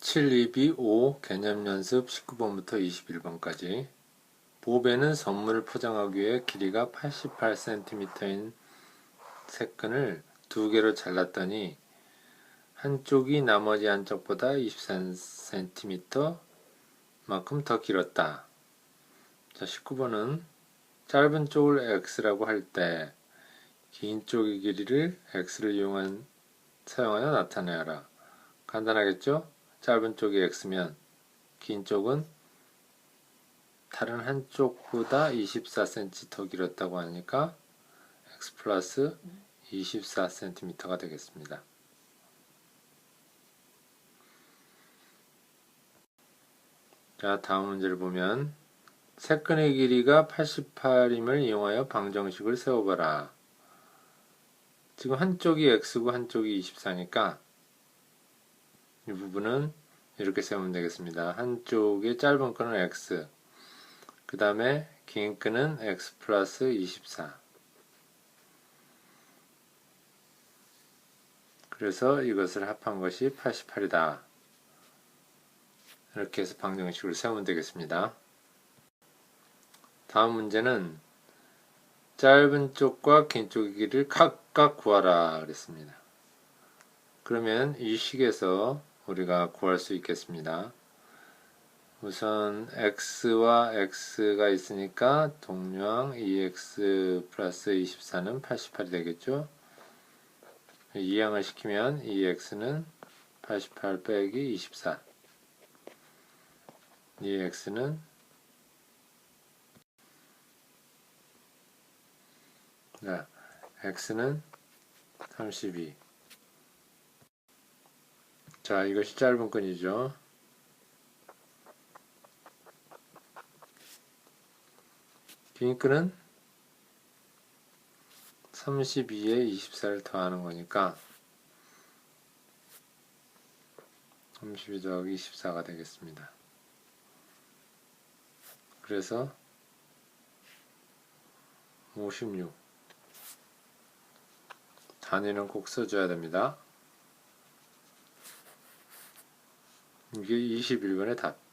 7, 2비 5 개념 연습 19번부터 21번까지 보배는 선물을 포장하기 위해 길이가 88cm인 색끈을 두 개로 잘랐더니 한쪽이 나머지 한쪽보다 23cm 만큼 더 길었다. 자, 19번은 짧은 쪽을 x라고 할 때 긴 쪽의 길이를 x를 이용한 사용하여 나타내라. 간단하겠죠? 짧은 쪽이 x면 긴 쪽은 다른 한쪽보다 24cm 더 길었다고 하니까 x 플러스 24cm가 되겠습니다. 자, 다음 문제를 보면 색끈의 길이가 88임을 이용하여 방정식을 세워봐라. 지금 한쪽이 x고 한쪽이 24니까 이 부분은 이렇게 세우면 되겠습니다. 한쪽의 짧은 끈은 x, 그 다음에 긴 끈은 x 플러스 24. 그래서 이것을 합한 것이 88이다. 이렇게 해서 방정식을 세우면 되겠습니다. 다음 문제는 짧은 쪽과 긴 쪽의 길이를 각각 구하라 그랬습니다. 그러면 이 식에서 우리가 구할 수 있겠습니다. 우선 x와 x가 있으니까 동량 2x 플러스 24는 88이 되겠죠. 이항을 시키면 2x는 88 빼기 24 2x는 자, x는 32 자, 이것이 짧은 끈이죠. 긴 끈은 32에 24를 더하는 거니까 32 더하기 24가 되겠습니다. 그래서 56 단위는 꼭 써줘야 됩니다. 이게 21번의 답.